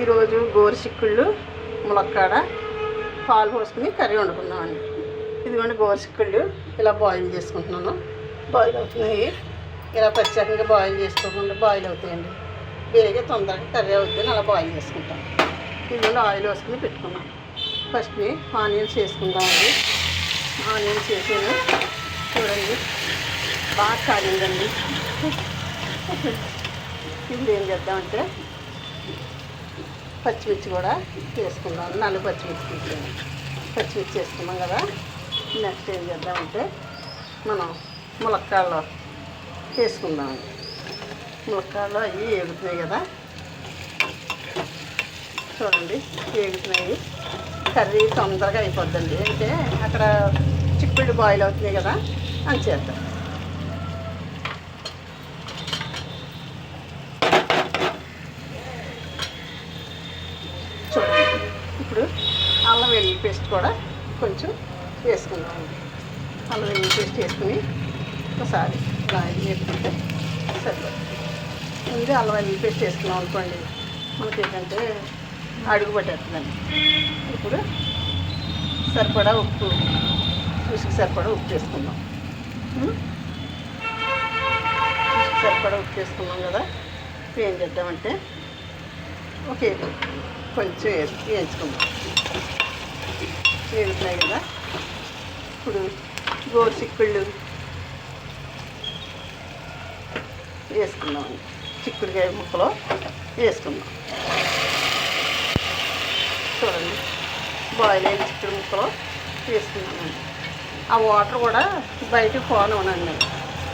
ఈరోజు గోరు చిక్కుళ్ళు ములక్కాడ పాలు పోసుకుని కర్రీ వండుకున్నామండి ఇదిగోండి గోరుచిక్కుళ్ళు ఇలా బాయిల్ చేసుకుంటున్నాను. బాయిల్ అవుతున్నాయి. ఇలా ప్రత్యేకంగా బాయిల్ చేసుకోకుండా బాయిల్ అవుతాయండి. బేగా తొందరగా కర్రీ అవుతుంది అలా బాయిల్ చేసుకుంటాం. ఇదిగోండి ఆయిల్ వేసుకుని పెట్టుకున్నాం ఫస్ట్ ఆనియన్స్ వేసుకుందామండి. ఆనియన్స్ వేసాను. చూడండి. బాగా కాలిందండి. ఇది ఏం చేద్దామంటే పచ్చిమిర్చి కూడా వేసుకుందాం నల్ల పచ్చిమిర్చి తీసాను పచ్చిమిర్చి వేసుకున్నాం కదా. నెక్స్ట్ ఏం చేద్దామంటే మనం ములక్కాడలు వేసుకుందాం. ములక్కాడలు అవి ఏగుతున్నాయి కదా. చూడండి ఏగుతున్నాయి. కర్రీ తొందరగా అయిపోద్దండి. అంటే అక్కడ చిక్కుళ్ళు బాయిల్ అవుతున్నాయి కదా. అని చేద్దాం చూడండి ఇప్పుడు అల్లం వెల్లుల్లి పేస్ట్ కూడా కొంచెం వేసుకుందామండి అల్లం వెల్లుల్లి పేస్ట్ వేసుకుని ఒకసారి ఇలా వేసుకుంటే సరిపోతుంది. ముందు అల్లం వెల్లుల్లి పేస్ట్ వేసుకున్నాం అనుకోండి మనకి ఏంటంటే అడుగు పట్టేస్తుందండి. ఇప్పుడు సరిపడా ఉప్పు రుచికి సరిపడా ఉప్పు వేసుకుందాం. రుచికి సరిపడా ఉప్పు వేసుకున్నాం కదా ఇప్పుడు ఏం చేద్దామంటే ఓకే కొంచెం వేసి వేయించుకుందాం కదా. ఇప్పుడు గోరు చిక్కుళ్ళు వేసుకుందాం. చిక్కుడుకాయ ముక్కలో వేసుకున్నాం చూడండి. బాయిల్ అయిన చిక్కుడు ముక్కలు వేసుకున్నామండి ఆ వాటర్ కూడా బయటకు పోనివ్వనండి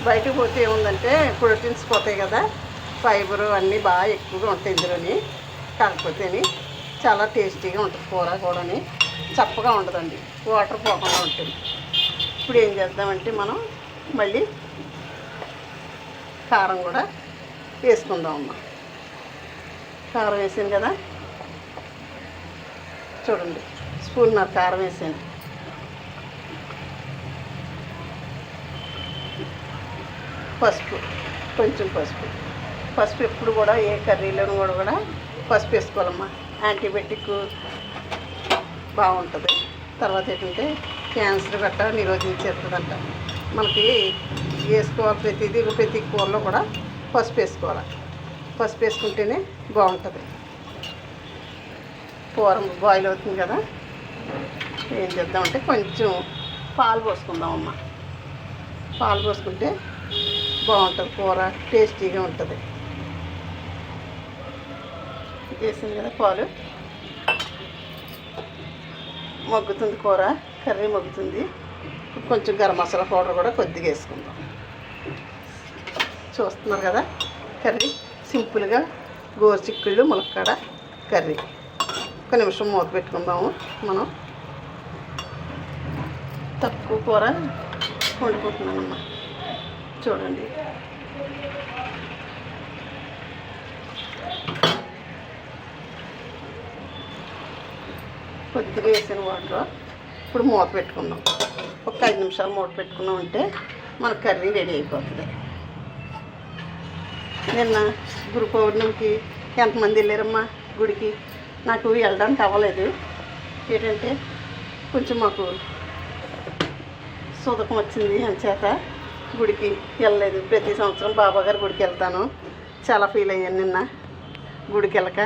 బయటకు పోతే ఏముందంటే ప్రోటీన్స్ పోతాయి కదా. ఫైబర్ అన్నీ బాగా ఎక్కువగా ఉంటాయి ఇందులోని. కాకపోతేని చాలా టేస్టీగా ఉంటుంది కూర కూడాని. చప్పగా ఉండదండి వాటర్ పోకుండా ఉంటుంది. ఇప్పుడు ఏం చేద్దామంటే మనం మళ్ళీ కారం కూడా వేసుకుందాం అమ్మ. కారం వేసాను కదా? చూడండి. స్పూన్ నాకు కారం వేసాను. పసుపు. కొంచెం పసుపు. పసుపు ఎప్పుడు కూడా ఏ కర్రీలోనూ కూడా కూడా పసుపు వేసుకోవాలమ్మా. యాంటీబయాటిక్ బాగుంటుంది. తర్వాత ఏంటంటే క్యాన్సర్ గట్రా నిరోధించేస్తుందంట మనకి వేసుకోవాలి ప్రతిదీ ప్రతి కూరలో కూడా పసుపు వేసుకోవాలి. పసుపు వేసుకుంటేనే బాగుంటుంది. కూర బాయిల్ అవుతుంది కదా. ఏం చేద్దామంటే కొంచెం పాలు పోసుకుందామమ్మ పాలు పోసుకుంటే బాగుంటుంది కూర టేస్టీగా ఉంటుంది. వేసింది కదా పాలు. మగ్గుతుంది కూర కర్రీ మగ్గుతుంది. కొంచెం గరం మసాలా పౌడర్ కూడా కొద్దిగా వేసుకుందాం. చూస్తున్నారు కదా కర్రీ సింపుల్గా గోరు చిక్కుళ్ళు ములక్కాడ కర్రీ. ఒక నిమిషం మూత పెట్టుకుందాము మనం. తక్కువ కూర వండుకుంటున్నానమ్మా. చూడండి. కొద్దిగా వేసిన వాటర్ ఇప్పుడు మూత పెట్టుకున్నాం ఒక ఐదు నిమిషాలు మూత పెట్టుకున్నాం అంటే మన కర్రీ రెడీ అయిపోతుంది. నిన్న గురు పౌర్ణమికి ఎంతమంది వెళ్ళారమ్మా గుడికి? నాకు వెళ్ళడానికి అవ్వలేదు. ఏంటంటే కొంచెం మాకు సుదకం వచ్చింది అంచేత గుడికి వెళ్ళలేదు. ప్రతి సంవత్సరం బాబా గారి గుడికి వెళ్తాను. చాలా ఫీల్ అయ్యాను నిన్న గుడికి వెళ్ళక.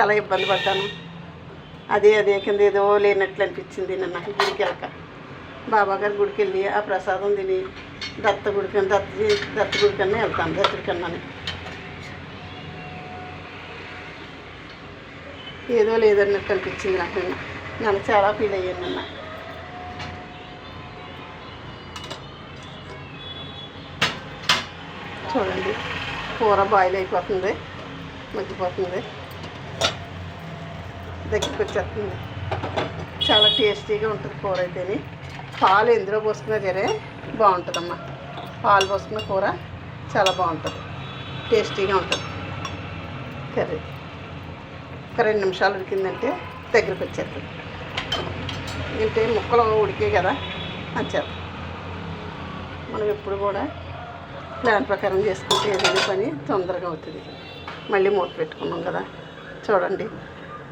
చాలా ఇబ్బంది పడ్డాను. అదే అదే కింద ఏదో లేనట్లు అనిపించింది నిన్న గుడికి వెళ్ళక. బాబాగారి గుడికి వెళ్ళి ఆ ప్రసాదం తిని దత్త గుడికి దత్త దత్త గుడికన్నా వెళ్తాను దత్తుడికన్నాని ఏదో లేదన్నట్టు అనిపించింది నాకు నిన్న. నన్ను చాలా ఫీల్ అయ్యాను నిన్న. చూడండి కూర బాయిల్ అయిపోతుంది మగ్గిపోతుంది. దగ్గరికి వచ్చేస్తుంది చాలా టేస్టీగా ఉంటుంది కూర అయితేని. పాలు ఎందులో పోసుకున్నా సరే బాగుంటుందమ్మా. పాలు పోసుకున్న కూర చాలా బాగుంటుంది. టేస్టీగా ఉంటుంది. కర్రీ ఒక రెండు నిమిషాలు ఉడికిందంటే దగ్గరికి వచ్చేస్తుంది అంటే ముక్కలు ఉడికే కదా అంచేత మనం ఎప్పుడు కూడా ప్లాన్ ప్రకారం చేసుకుంటే ఏదైనా పని తొందరగా అవుతుంది. మళ్ళీ మూత పెట్టుకున్నాం కదా. చూడండి.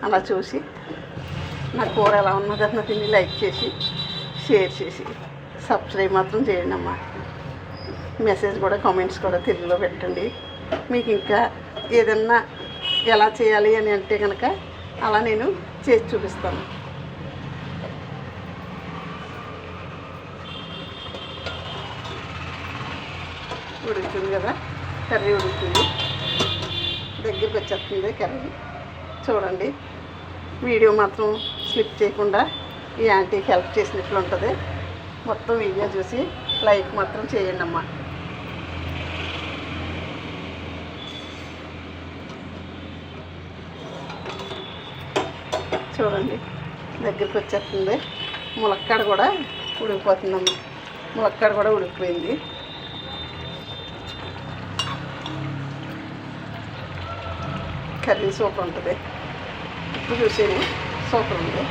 అలా చూసి నా కూర ఎలా ఉన్నదన్న తిని లైక్ చేసి షేర్ చేసి సబ్స్క్రైబ్ మాత్రం చేయండి అమ్మా. మెసేజ్ కూడా కామెంట్స్ కూడా తెలుగులో పెట్టండి. మీకు ఇంకా ఏదన్నా ఎలా చేయాలి అని అంటే కనుక అలా నేను చేసి చూపిస్తాను. ఉడుకుతుంది కదా కర్రీ ఉడుకుతుంది. దగ్గరికి వచ్చేస్తుంది కర్రీ. చూడండి. వీడియో మాత్రం స్లిప్ చేయకుండా ఈ ఆంటీకి హెల్ప్ చేసినట్లు ఉంటుంది. మొత్తం వీడియో చూసి లైక్ మాత్రం చేయండి అమ్మా చూడండి దగ్గరికి వచ్చేస్తుంది. ములక్కాడ కూడా ఉడికిపోతుందమ్మా. ములక్కాడ కూడా ఉడికిపోయింది. కర్రీ సూపర్ ఉంటుంది. ఇప్పుడు చూసేది. సూపర్ ఉంది.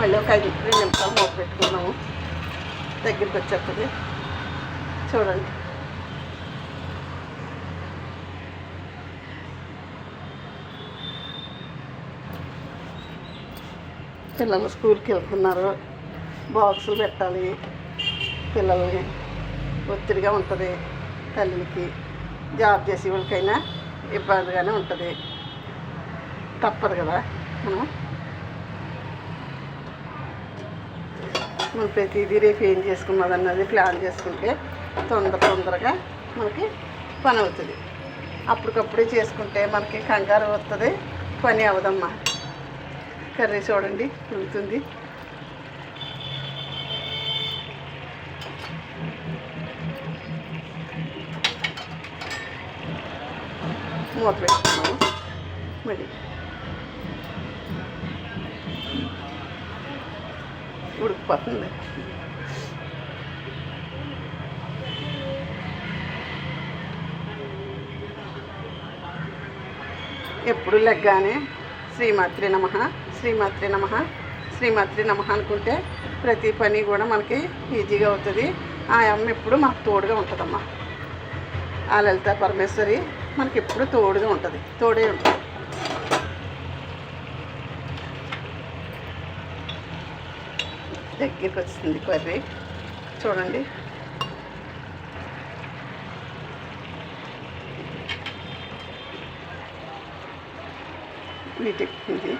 మళ్ళీ ఒక ఐదు రెండు నిమిషాలు మూత పెట్టుకున్నాము. దగ్గరికి వచ్చేస్తుంది. చూడండి. పిల్లలు స్కూల్కి వెళ్తున్నారు. బాక్సులు పెట్టాలి. పిల్లల్ని ఒత్తిడిగా ఉంటుంది. తల్లికి జాబ్ చేసే వాళ్ళకైనా ఇబ్బందిగానే ఉంటుంది. తప్పదు కదా మనం. మనం ప్రతిదీ రేపు ఏం చేసుకున్నది అన్నది ప్లాన్ చేసుకుంటే తొందర తొందరగా మనకి పని అవుతుంది. అప్పటికప్పుడే చేసుకుంటే మనకి కంగారు వస్తుంది పని అవదమ్మా. కర్రీ చూడండి ఉడుకుతుంది. మూత పెట్టుకున్నాము మళ్ళీ ఉడికిపోతుంది ఎప్పుడు లెగ్గానే శ్రీమాత్రి నమ శ్రీమాత్రి నమ శ్రీమాత్రి నమ అనుకుంటే ప్రతి పని కూడా మనకి ఈజీగా అవుతుంది. ఆ అమ్మ ఎప్పుడు మనకు తోడుగా ఉంటుందమ్మా. ఆ లలిత పరమేశ్వరి మనకి ఎప్పుడు తోడుగా ఉంటుంది. తోడే ఉంటుంది. దగ్గరికి వచ్చింది కర్రీ. చూడండి. వీటెక్కింది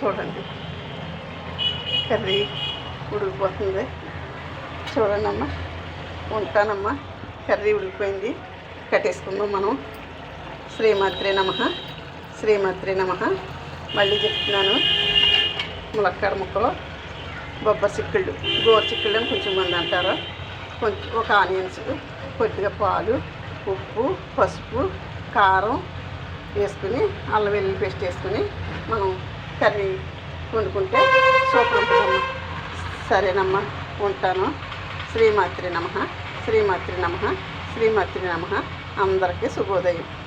చూడండి. కర్రీ ఉడికిపోతుంది. చూడండి అమ్మా ఉంటానమ్మా. కర్రీ ఉడికిపోయింది. కట్టేసుకుందాం మనం. శ్రీమాత్రే నమ. శ్రీమాత్రే నమ. మళ్ళీ చెప్తున్నాను. ములక్కాడ ముక్కలు బొబ్బరి చిక్కుళ్ళు గోరు చిక్కుళ్ళు అని కొంచెం మంది అంటారు. కొంచెం ఒక ఆనియన్స్ కొద్దిగా పాలు ఉప్పు పసుపు కారం వేసుకుని అల్లం వెల్లుల్లి పేస్ట్ వేసుకుని మనం కర్రీ వండుకుంటే సూపర్ ఉంటుందమ్మా. సరేనమ్మా ఉంటాను. శ్రీమాత్రి నమ. శ్రీమాత్రి నమ. శ్రీమాత్రి నమ. అందరికీ శుభోదయం.